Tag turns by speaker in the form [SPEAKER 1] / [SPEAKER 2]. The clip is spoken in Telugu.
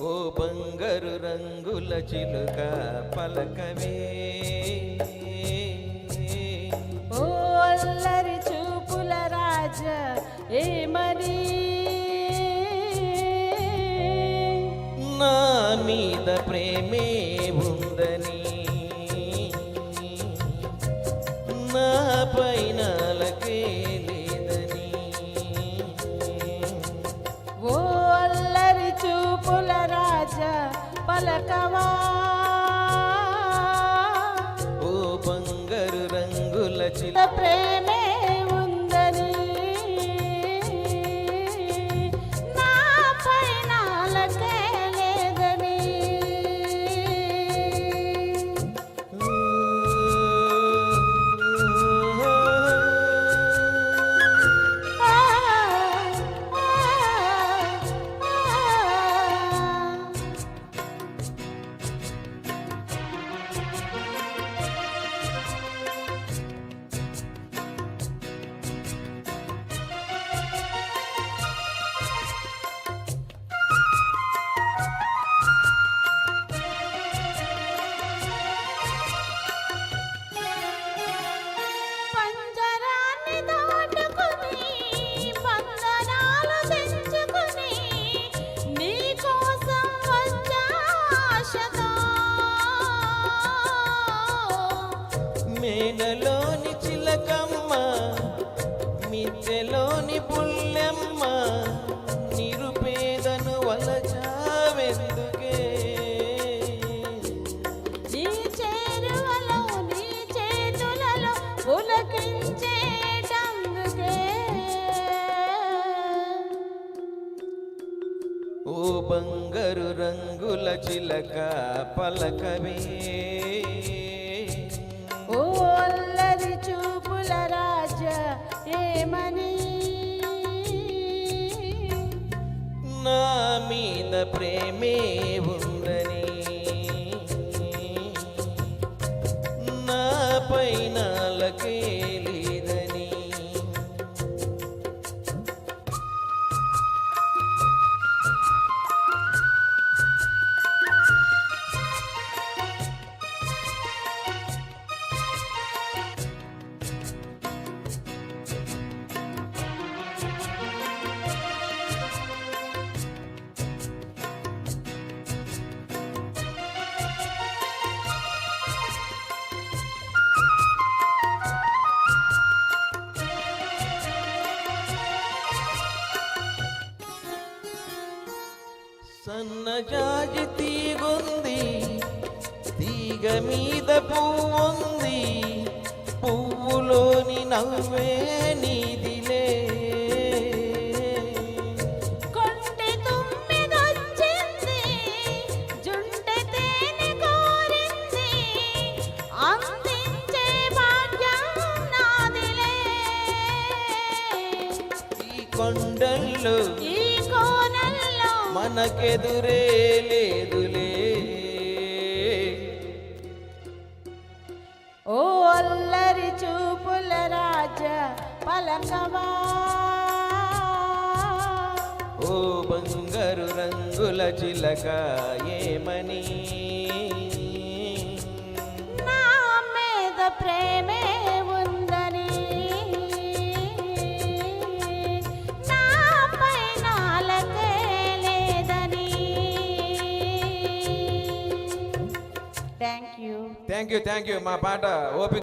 [SPEAKER 1] ఓ బంగారు రంగుల చిలుక పలకవే.
[SPEAKER 2] ఓ అల్లరి చూపుల రాజ ఏమని
[SPEAKER 1] నా మీద ప్రేమే ఉందని నా పైన
[SPEAKER 2] పలకవా
[SPEAKER 1] వలచావెందుకే
[SPEAKER 2] నీ చేరువలో నీ చేతులలో పులకించేటందుకే
[SPEAKER 1] ఓ బంగారు రంగుల చిలక పలకవే.
[SPEAKER 2] ఓ అల్లరి చూపుల
[SPEAKER 1] మీద ప్రేమే ఉందని. సన్నజాజి తీగుంది. తీగ మీద పువ్వుంది. పువ్వులోని నవ్వే నీదిలే.
[SPEAKER 2] కొంటె
[SPEAKER 1] మనకెదురే లేదులే.
[SPEAKER 2] ఓ అల్లరి చూపుల రాజ పలకవా.
[SPEAKER 1] ఓ బంగారు రంగుల చిలక ఏమని?
[SPEAKER 2] thank you
[SPEAKER 1] thank you thank you మా పాట ఓపిక